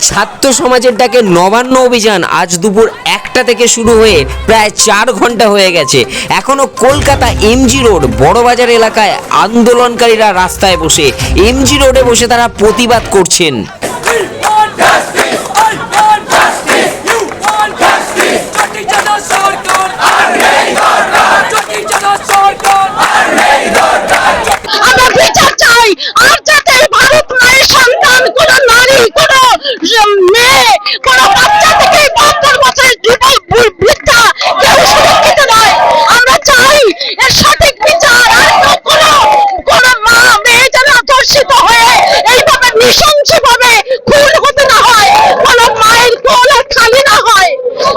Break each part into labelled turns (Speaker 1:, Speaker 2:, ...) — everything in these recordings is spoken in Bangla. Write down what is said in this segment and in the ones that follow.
Speaker 1: ছাত্র সমাজের ডাকে নবান্ন অভিযান আজ দুপুর একটা থেকে শুরু হয়ে প্রায় চার ঘণ্টা হয়ে গেছে। এখনও কলকাতা এমজি রোড বড়বাজার এলাকায় আন্দোলনকারীরা রাস্তায় বসে। এমজি রোডে বসে তারা প্রতিবাদ করছেন
Speaker 2: want justice! I want justice! You want justice! চটি চাঁদা সরকার আর নেই দরকার চটি চাঁদা সরকার আর নেই দরকার
Speaker 3: আমরা বিচার চাই আর যাতে ভারত মায়ের সন্তান কোন নারী কোন মেয়ে কোন বাচ্চা থেকে বাহাত্তর বছরের যুবক বু- বৃদ্ধা কেউ সুরক্ষিত নয় আমরা চাই এর সঠিক বিচার আর কোনো কোন মা মেয়ে যেন ধর্ষিত হয়ে এইভাবে নৃশংস ভাবে খুন হতে না হয় কোন মায়ের কোল আর খালি না হয়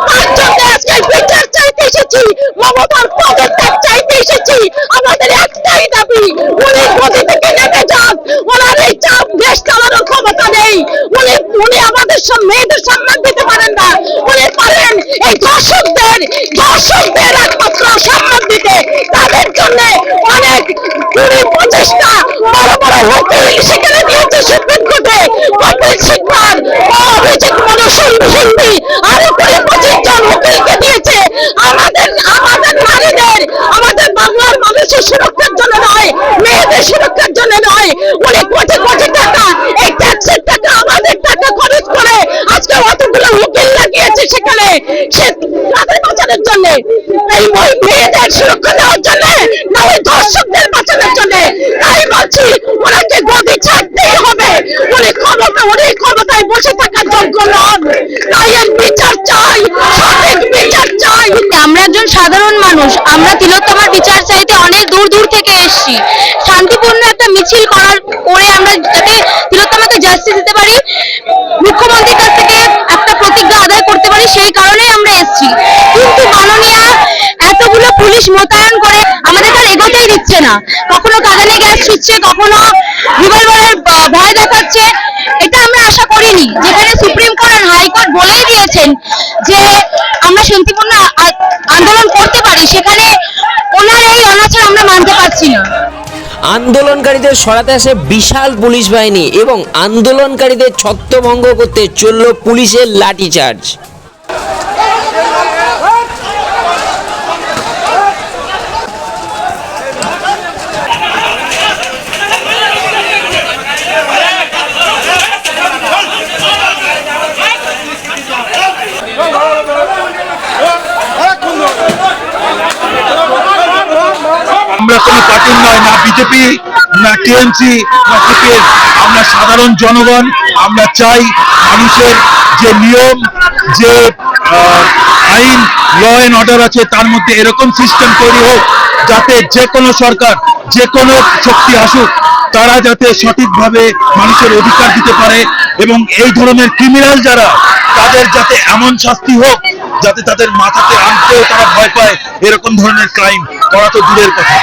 Speaker 3: তার জন্য আজকে বিচার চাইতে এসেছি মমতার পদত্যাগ চাইতে এসেছি। আমাদের একটাই দাবি, উনি গদি থেকে নেমে যান? ওনার এই চাপ দেশ চালানোর ক্ষমতা নেই। উনি উনি আমাদের সব মেয়েদের সম্মান দিতে পারেন না। উনি পারেন এই দর্শকদের দর্শকদের একমাত্র সম্মান দিতে। তাদের জন্য অনেক কুড়ি জন্য, এই মেয়েদের সুরক্ষা দেওয়ার জন্য দর্শকদের বাঁচানোর জন্য। তাই বলছি, ওনাকে গদি ছাড়তেই হবে। উনি ক্ষমতা উনি ক্ষমতায় বসে থাকার যোগ্য নন। তাই বিচার চাই, সঠিক বিচার চাই।
Speaker 4: আমরা একজন সাধারণ মানুষ, আমরা তিলোত্তমার বিচার চাইতে অনেক দূর দূর থেকে এসেছি। শান্তিপূর্ণ একটা মিছিল করে পুলিশ মোতায়েন করে আমাদের আর এগোতেই দিচ্ছে না। কখনো কাঁদানে গ্যাস ছুটছে, কখনো রিভলভারের ভয় দেখাচ্ছে। এটা আমরা আশা করিনি। যেখানে সুপ্রিম কোর্ট আর হাইকোর্ট বলেই দিয়েছেন যে আমরা শান্তিপূর্ণ আন্দোলন করতে পারি, সেখানে ওনার এই অনাচার আমরা মানতে পারছি না।
Speaker 1: আন্দোলনকারীদের সরাতে আসে বিশাল পুলিশ বাহিনী এবং আন্দোলনকারীদের ছত্রভঙ্গ করতে চলল পুলিশের লাঠিচার্জ।
Speaker 5: আমরা কোনো পার্টির নয়, না বিজেপি না টিএমসি না সিপিএম আমরা সাধারণ জনগণ, আমরা চাই মানুষের যে নিয়ম, যে আইন ল অ্যান্ড অর্ডার আছে, তার মধ্যে এরকম সিস্টেম তৈরি হোক যাতে যে কোনো সরকার, যে কোনো শক্তি আসুক, তারা যাতে সঠিকভাবে মানুষের অধিকার দিতে পারে এবং এই ধরনের ক্রিমিনাল যারা, তাদের যাতে এমন শাস্তি হোক যাতে তাদের মাথাতে আনতেও তারা ভয় পায়। এরকম ধরনের ক্রাইম করা তো দূরের কথা।